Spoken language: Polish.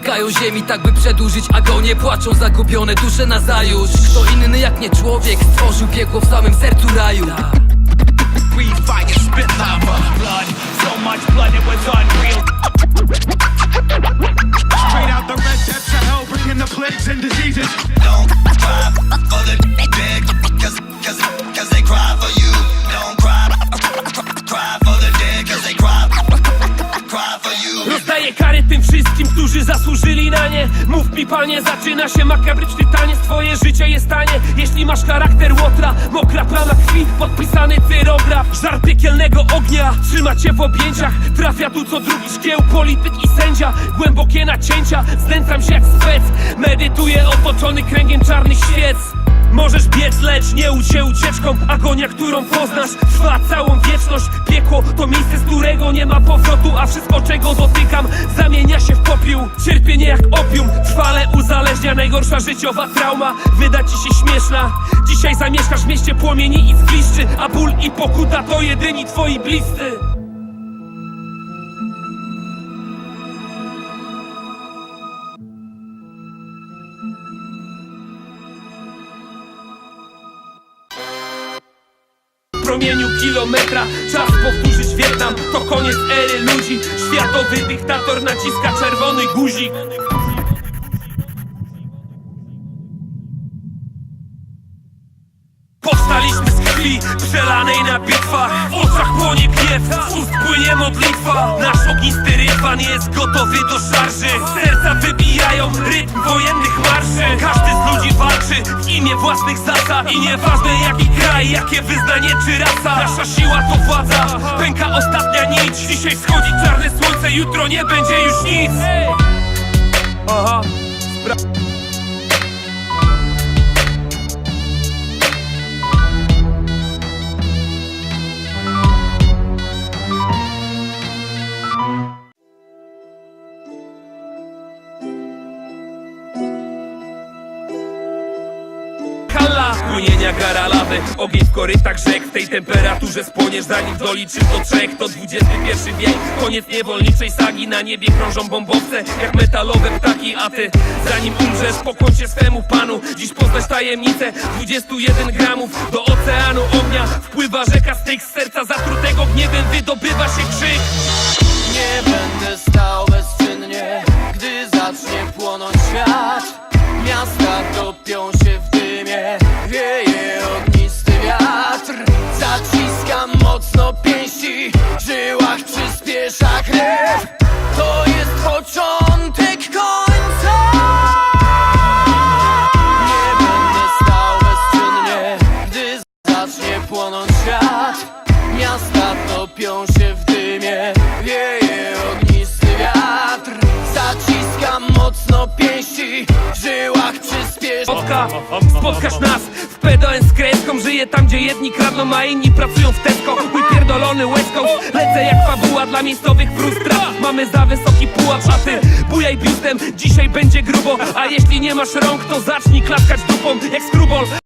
Tykają ziemi tak by przedłużyć agonię Płaczą zagubione dusze na zajutrz Kto inny jak nie człowiek Stworzył piekło w samym sercu raju fire, spit lava, blood. So much blood, it was unreal. Tym wszystkim, którzy zasłużyli na nie. Mów mi panie, zaczyna się makabryczny taniec. Twoje życie jest tanie, jeśli masz charakter łotra Mokra plama krwi, podpisany cyrograf Żar piekielnego ognia, trzyma cię w objęciach Trafia tu co drugi szkieł, polityk i sędzia Głębokie nacięcia, znęcam się jak spec. Medytuję otoczony kręgiem czarnych świec Możesz biec, lecz nie się ucieczką. Agonia, którą poznasz, trwa całą wieczność. Piekło to miejsce, z którego nie ma powrotu. A wszystko, czego dotykam, zamienia się w popiół. Cierpienie jak opium, trwale uzależnia. Najgorsza życiowa trauma, wyda ci się śmieszna. Dzisiaj zamieszkasz w mieście płomieni i zgliszczy A ból i pokuta to jedyni twoi bliscy promieniu kilometra. Czas powtórzyć Wietnam To koniec ery ludzi. Światowy dyktator naciska czerwony guzik. Powstaliśmy z krwi przelanej na bitwach. W oczach płonie gniew, z ust płynie modlitwa. Nasz ognisty rywal jest gotowy do szarży. Serca wybijają rytm wojennych marszy imię własnych zasad I nieważne jaki kraj, jakie wyznanie czy rasa. Nasza siła to władza, pęka ostatnia nić. Dzisiaj wschodzi czarne słońce, jutro nie będzie już nic. Aha, Hala! Płynienia gara lawy, ogień w korytach rzek W tej temperaturze spłoniesz zanim doliczysz do trzech. To XXI wiek, koniec niewolniczej sagi. Na niebie krążą bombowce jak metalowe ptaki. A ty zanim umrzesz pokłoń się swemu panu. Dziś poznać tajemnicę 21 gramów. Do oceanu ognia wpływa rzeka Z serca zatrutego gniewem wydobywa się krzyk. Nie będę stał bezczynnie, gdy zacznie płonąć świat. Miasta topią się w żyłach przyspiesza krew To jest początek końca. Nie będę stał bezczynnie, gdy zacznie płonąć świat. Miasta topią się w dymie, wieje Zaciskam mocno pięści, w żyłach przyspiesza Spotka, spotkasz nas w PDN z kreską Żyję tam, gdzie jedni kradną, a inni pracują w Tesco. Mój pierdolony West Lecę jak fabuła dla miejscowych frustra. Mamy za wysoki pułap, a ty bujaj biustem. Dzisiaj będzie grubo, a jeśli nie masz rąk, to zacznij klaskać dupą jak skrubol